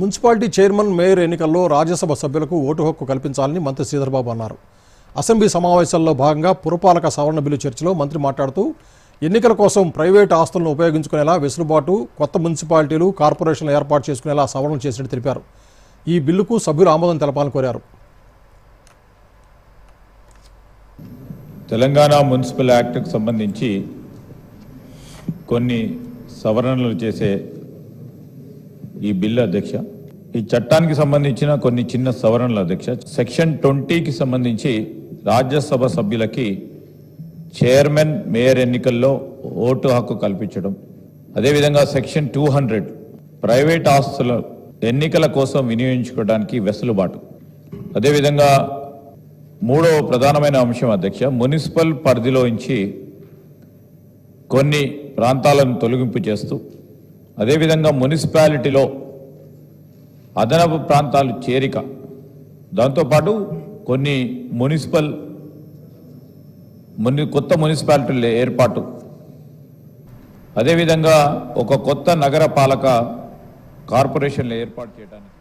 Municipality chairman mayor ఎన్నికల్లో రాజ్యసభ సభ్యులకు vote హక్కు కల్పించాలని మంత్రి శ్రీధర్బాబు అన్నారు. అసెంబ్లీ సమావేశాల్లో భాగంగా పురపాలక సవరణ బిల్లు చర్చలో మంత్రి మాట్లాడుతూ ఎన్నికల కోసం ప్రైవేటు ఆస్తులను ఉపయోగించుకునేలా వెసులుబాటు కొత్త మున్సిపాలిటీలు కార్పొరేషన్లు ఏర్పాటు చేసుకునేలా సవరణలు చేసినట్టు తెలిపారు. ఈ బిల్లుకు సభ్యులు ఆమోదం తెలపాలని కోరారు. తెలంగాణ మున్సిపల్ యాక్ట్కు సంబంధించి కొన్ని సవరణలు చేసే ఈ బిల్లు అధ్యక్ష. ఈ చట్టానికి సంబంధించిన కొన్ని చిన్న సవరణలు అధ్యక్ష. సెక్షన్ ట్వంటీకి సంబంధించి రాజ్యసభ సభ్యులకి చైర్మన్ మేయర్ ఎన్నికల్లో ఓటు హక్కు కల్పించడం. అదేవిధంగా సెక్షన్ టూ హండ్రెడ్ ప్రైవేట్ ఆస్తుల ఎన్నికల కోసం వినియోగించుకోవడానికి వెసులుబాటు. అదేవిధంగా మూడవ ప్రధానమైన అంశం అధ్యక్ష. మున్సిపల్ పరిధిలోంచి కొన్ని ప్రాంతాలను తొలగింపు చేస్తూ అదేవిధంగా మున్సిపాలిటీలో అదనపు ప్రాంతాలు చేరిక. దాంతోపాటు కొన్ని మున్సిపల్ ముని కొత్త మున్సిపాలిటీల ఏర్పాటు. అదేవిధంగా ఒక కొత్త నగర పాలక కార్పొరేషన్లు ఏర్పాటు చేయడానికి.